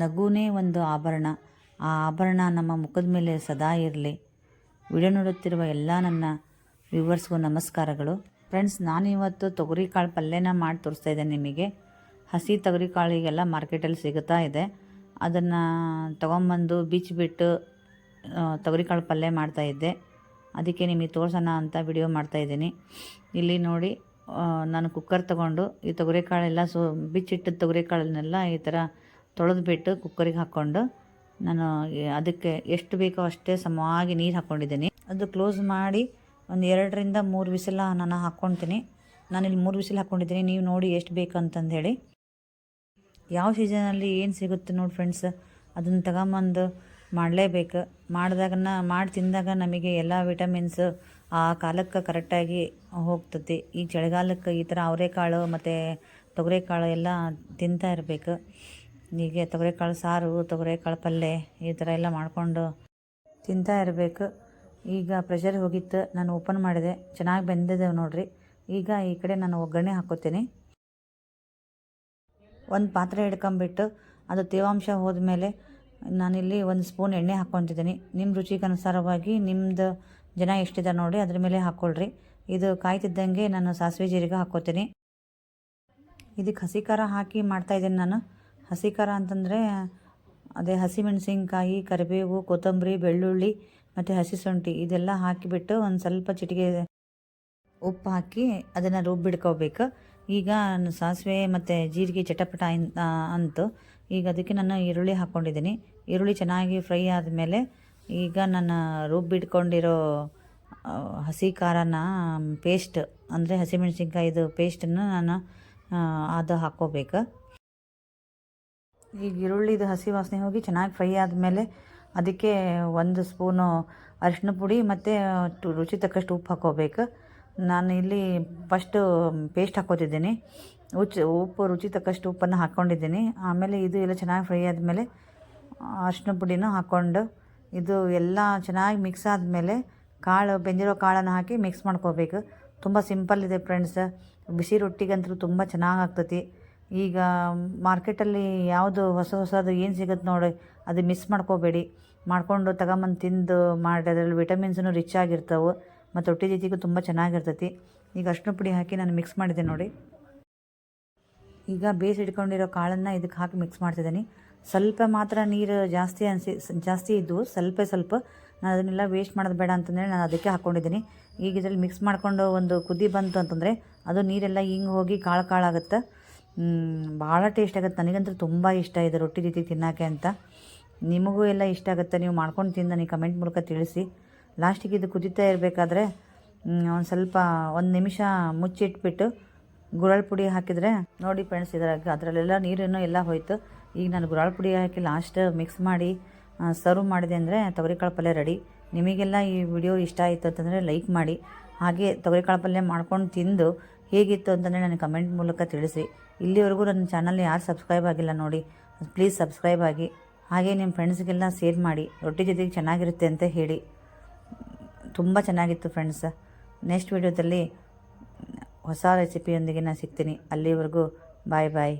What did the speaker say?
ನಗುನೇ ಒಂದು ಆಭರಣ. ಆ ಆಭರಣ ನಮ್ಮ ಮುಖದ ಮೇಲೆ ಸದಾ ಇರಲಿ. ವಿಡಿಯೋ ನೋಡುತ್ತಿರುವ ಎಲ್ಲ ನನ್ನ ವ್ಯೂವರ್ಸ್ಗೂ ನಮಸ್ಕಾರಗಳು. ಫ್ರೆಂಡ್ಸ್, ನಾನಿವತ್ತು ತೊಗರಿಕಾಳು ಪಲ್ಯನ ಮಾಡಿ ತೋರಿಸ್ತಾ ಇದ್ದೇನೆ ನಿಮಗೆ. ಹಸಿ ತೊಗರಿ ಕಾಳಿಗೆಲ್ಲ ಮಾರ್ಕೆಟಲ್ಲಿ ಸಿಗುತ್ತಾ ಇದೆ. ಅದನ್ನು ತೊಗೊಂಬಂದು ಬಿಚ್ಚಿಬಿಟ್ಟು ತೊಗರಿಕಾಳು ಪಲ್ಯ ಮಾಡ್ತಾಯಿದ್ದೆ ಅದಕ್ಕೆ ನಿಮಗೆ ತೋರಿಸೋಣ ಅಂತ ವಿಡಿಯೋ ಮಾಡ್ತಾಯಿದ್ದೀನಿ ಇಲ್ಲಿ ನೋಡಿ ನಾನು ಕುಕ್ಕರ್ ತೊಗೊಂಡು ಈ ತೊಗರಿಕಾಳೆಲ್ಲ ಸೊ ಬಿಚ್ಚಿಟ್ಟ ತೊಗರಿಕಾಳನ್ನೆಲ್ಲ ಈ ಥರ ತೊಳೆದ್ಬಿಟ್ಟು ಕುಕ್ಕರಿಗೆ ಹಾಕ್ಕೊಂಡು ನಾನು ಅದಕ್ಕೆ ಎಷ್ಟು ಬೇಕೋ ಅಷ್ಟೇ ಸಮವಾಗಿ ನೀರು ಹಾಕ್ಕೊಂಡಿದ್ದೀನಿ. ಅದು ಕ್ಲೋಸ್ ಮಾಡಿ ಒಂದು ಎರಡರಿಂದ ಮೂರು ವಿಸಿಲ ನಾನು ಹಾಕ್ಕೊಳ್ತೀನಿ. ನಾನಿಲ್ಲಿ ಮೂರು ವಿಸಿಲ್ ಹಾಕ್ಕೊಂಡಿದ್ದೀನಿ. ನೀವು ನೋಡಿ ಎಷ್ಟು ಬೇಕು ಹೇಳಿ. ಯಾವ ಸೀಸನಲ್ಲಿ ಏನು ಸಿಗುತ್ತೆ ನೋಡಿ ಫ್ರೆಂಡ್ಸ್, ಅದನ್ನು ತಗೊಂಬಂದು ಮಾಡಲೇಬೇಕು. ಮಾಡಿದಾಗನ ಮಾಡಿ ತಿಂದಾಗ ನಮಗೆ ಎಲ್ಲ ವಿಟಮಿನ್ಸ್ ಆ ಕಾಲಕ್ಕೆ ಕರೆಕ್ಟಾಗಿ ಹೋಗ್ತತಿ ಈ ಚಳಿಗಾಲಕ್ಕೆ ಈ ಥರ ಅವರೆಕಾಳು ಮತ್ತು ತೊಗರೆಕಾಳು ಎಲ್ಲ ತಿಂತಾ ಇರಬೇಕು. ಹೀಗೆ ತೊಗರೆಕಾಳು ಸಾರು, ತೊಗರೆಕಾಳು ಪಲ್ಯ ಈ ಥರ ಎಲ್ಲ ಮಾಡಿಕೊಂಡು ತಿಂತಾ ಇರಬೇಕು. ಈಗ ಪ್ರೆಷರ್ ಹೋಗಿತ್ತು, ನಾನು ಓಪನ್ ಮಾಡಿದೆ. ಚೆನ್ನಾಗಿ ಬೆಂದಿದೆ ನೋಡಿರಿ. ಈಗ ಈ ಕಡೆ ನಾನು ಒಗ್ಗರಣೆ ಹಾಕೋತೀನಿ ಒಂದು ಪಾತ್ರೆ ಹಿಡ್ಕೊಂಬಿಟ್ಟು ಅದು ತೇವಾಂಶ ಹೋದ್ಮೇಲೆ ನಾನಿಲ್ಲಿ ಒಂದು ಸ್ಪೂನ್ ಎಣ್ಣೆ ಹಾಕ್ಕೊತಿದ್ದೀನಿ ನಿಮ್ಮ ರುಚಿಗೆ ಅನುಸಾರವಾಗಿ ನಿಮ್ಮದು ಜನ ಎಷ್ಟಿದೆ ನೋಡಿ ಅದ್ರ ಮೇಲೆ ಹಾಕ್ಕೊಳ್ರಿ ಇದು ಕಾಯ್ತಿದ್ದಂಗೆ ನಾನು ಸಾಸಿವೆ ಜೀರಿಗೆ ಹಾಕ್ಕೋತೀನಿ. ಇದಕ್ಕೆ ಹಸಿ ಖಾರ ಹಾಕಿ ಮಾಡ್ತಾಯಿದ್ದೀನಿ ನಾನು. ಹಸಿ ಖಾರ ಅಂತಂದರೆ ಅದೇ ಹಸಿಮೆಣಸಿನ್ಕಾಯಿ, ಕರಿಬೇವು, ಕೊತ್ತಂಬರಿ, ಬೆಳ್ಳುಳ್ಳಿ ಮತ್ತು ಹಸಿ ಶುಂಠಿ ಇದೆಲ್ಲ ಹಾಕಿಬಿಟ್ಟು ಒಂದು ಸ್ವಲ್ಪ ಚಿಟಿಕೆ ಉಪ್ಪು ಹಾಕಿ ಅದನ್ನು ರುಬ್ಬಿಡ್ಕೋಬೇಕು ಈಗ ಸಾಸಿವೆ ಮತ್ತು ಜೀರಿಗೆ ಚಟಪಟ ಅಂತು ಈಗ ಅದಕ್ಕೆ ನಾನು ಈರುಳ್ಳಿ ಹಾಕ್ಕೊಂಡಿದ್ದೀನಿ ಈರುಳ್ಳಿ ಚೆನ್ನಾಗಿ ಫ್ರೈ ಆದಮೇಲೆ ಈಗ ನಾನು ರುಬ್ಬಿಟ್ಕೊಂಡಿರೋ ಹಸಿ ಖಾರನ ಪೇಸ್ಟ್ ಅಂದರೆ ಹಸಿಮೆಣಸಿನ್ಕಾಯಿದು ಪೇಸ್ಟನ್ನು ನಾನು ಅದು ಹಾಕ್ಕೋಬೇಕು. ಈಗ ಈರುಳ್ಳಿದು ಹಸಿ ವಾಸನೆ ಹೋಗಿ ಚೆನ್ನಾಗಿ ಫ್ರೈ ಆದಮೇಲೆ ಅದಕ್ಕೆ ಒಂದು ಸ್ಪೂನು ಅರಿಶಿನ ಪುಡಿ ಮತ್ತು ರುಚಿ ತಕ್ಕಷ್ಟು ಉಪ್ಪು ಹಾಕೋಬೇಕು ನಾನು ಇಲ್ಲಿ ಫಸ್ಟು ಪೇಸ್ಟ್ ಹಾಕೋತಿದ್ದೀನಿ ಉಚ್ಚು ಉಪ್ಪು, ರುಚಿ ತಕ್ಕಷ್ಟು ಉಪ್ಪನ್ನು ಹಾಕ್ಕೊಂಡಿದ್ದೀನಿ. ಆಮೇಲೆ ಇದು ಎಲ್ಲ ಚೆನ್ನಾಗಿ ಫ್ರೈ ಆದಮೇಲೆ ಅರಿಶಿನ ಪುಡಿನೂ ಹಾಕ್ಕೊಂಡು ಇದು ಎಲ್ಲ ಚೆನ್ನಾಗಿ ಮಿಕ್ಸ್ ಆದಮೇಲೆ ಕಾಳು, ಬೆಂದಿರೋ ಕಾಳನ್ನು ಹಾಕಿ ಮಿಕ್ಸ್ ಮಾಡ್ಕೋಬೇಕು. ತುಂಬ ಸಿಂಪಲ್ ಇದೆ ಫ್ರೆಂಡ್ಸ್ ಬಿಸಿ ರೊಟ್ಟಿಗಂತೂ ತುಂಬ ಚೆನ್ನಾಗಿ ಆಗ್ತತಿ. ಈಗ ಮಾರ್ಕೆಟಲ್ಲಿ ಯಾವುದು ಹೊಸ ಹೊಸದು ಏನು ಸಿಗುತ್ತೆ ನೋಡಿ, ಅದು ಮಿಸ್ ಮಾಡ್ಕೋಬೇಡಿ. ಮಾಡಿಕೊಂಡು ತಗೊಂಬಂದು ತಿಂದು ಮಾಡಿ, ಅದರಲ್ಲಿ ವಿಟಮಿನ್ಸೂ ರಿಚ್ ಆಗಿರ್ತವೆ, ಮತ್ತು ಹೊಟ್ಟೆ ಜೊತೆಗೂ ತುಂಬ ಚೆನ್ನಾಗಿರ್ತೈತಿ. ಈಗ ಅರ್ಶಿನ ಪುಡಿ ಹಾಕಿ ನಾನು ಮಿಕ್ಸ್ ಮಾಡಿದೆ ನೋಡಿ. ಈಗ ಬೇಯಿಸಿ ಇಟ್ಕೊಂಡಿರೋ ಕಾಳನ್ನು ಇದಕ್ಕೆ ಹಾಕಿ ಮಿಕ್ಸ್ ಮಾಡ್ತಿದ್ದೀನಿ. ಸ್ವಲ್ಪ ಮಾತ್ರ ನೀರು ಜಾಸ್ತಿ ಅನಿಸಿ, ಜಾಸ್ತಿ ಇದ್ದು ಸ್ವಲ್ಪ ಸ್ವಲ್ಪ ನಾನು ಅದನ್ನೆಲ್ಲ ವೇಸ್ಟ್ ಮಾಡೋದು ಬೇಡ ಅಂತಂದರೆ ನಾನು ಅದಕ್ಕೆ ಹಾಕ್ಕೊಂಡಿದ್ದೀನಿ ಈಗ ಇದರಲ್ಲಿ ಮಿಕ್ಸ್ ಮಾಡಿಕೊಂಡು ಒಂದು ಕುದಿ ಬಂತು ಅಂತಂದರೆ ಅದು ನೀರೆಲ್ಲ ಹಿಂಗೆ ಹೋಗಿ ಕಾಳು ಕಾಳಾಗುತ್ತೆ ಭಾಳ ಟೇಸ್ಟ್ ಆಗುತ್ತೆ. ನನಗಂತೂ ತುಂಬ ಇಷ್ಟ ಇದೆ ರೊಟ್ಟಿ ರೀತಿ ತಿನ್ನೋಕ್ಕೆ ಅಂತ. ನಿಮಗೂ ಎಲ್ಲ ಇಷ್ಟ ಆಗುತ್ತೆ. ನೀವು ಮಾಡ್ಕೊಂಡು ತಿಂದು ನನಗೆ ಕಮೆಂಟ್ ಮೂಲಕ ತಿಳಿಸಿ. ಲಾಸ್ಟಿಗೆ ಇದು ಕುದೀತಾ ಇರಬೇಕಾದ್ರೆ ಒಂದು ಸ್ವಲ್ಪ, ಒಂದು ನಿಮಿಷ ಮುಚ್ಚಿಟ್ಬಿಟ್ಟು ಗುರಳ್ ಪುಡಿ ಹಾಕಿದರೆ, ನೋಡಿ ಫ್ರೆಂಡ್ಸ್ ಇದರ, ಅದರಲ್ಲೆಲ್ಲ ನೀರೇನೋ ಎಲ್ಲ ಹೋಯ್ತು. ಈಗ ನಾನು ಗುರಾಳ್ ಪುಡಿ ಹಾಕಿ ಲಾಸ್ಟ್ ಮಿಕ್ಸ್ ಮಾಡಿ ಸರ್ವ್ ಮಾಡಿದೆ ಅಂದರೆ ತೊಗರಿಕಾಳು ಪಲ್ಯ ರೆಡಿ ನಿಮಗೆಲ್ಲ ಈ ವಿಡಿಯೋ ಇಷ್ಟ ಆಯಿತು ಅಂತಂದರೆ ಲೈಕ್ ಮಾಡಿ. ಹಾಗೆ ತೊಗರಿಕಾಳು ಪಲ್ಯ ಮಾಡ್ಕೊಂಡು ತಿಂದು ಹೇಗಿತ್ತು ಅಂತಲೇ ನನಗೆ ಕಮೆಂಟ್ ಮೂಲಕ ತಿಳಿಸಿ. ಇಲ್ಲಿವರೆಗೂ ನನ್ನ ಚಾನಲ್ ಯಾರು ಸಬ್ಸ್ಕ್ರೈಬ್ ಆಗಿಲ್ಲ ನೋಡಿ, ಪ್ಲೀಸ್ ಸಬ್ಸ್ಕ್ರೈಬ್ ಆಗಿ. ಹಾಗೆ ನಿಮ್ಮ ಫ್ರೆಂಡ್ಸ್ಗೆಲ್ಲ ಶೇರ್ ಮಾಡಿ. ರೊಟ್ಟಿ ಜೊತೆಗೆ ಚೆನ್ನಾಗಿರುತ್ತೆ ಅಂತ ಹೇಳಿ. ತುಂಬ ಚೆನ್ನಾಗಿತ್ತು ಫ್ರೆಂಡ್ಸ್. ನೆಕ್ಸ್ಟ್ ವಿಡಿಯೋದಲ್ಲಿ ಹೊಸ ರೆಸಿಪಿಯೊಂದಿಗೆ ನಾನು ಸಿಗ್ತೀನಿ. ಅಲ್ಲಿವರೆಗೂ ಬಾಯ್ ಬಾಯ್.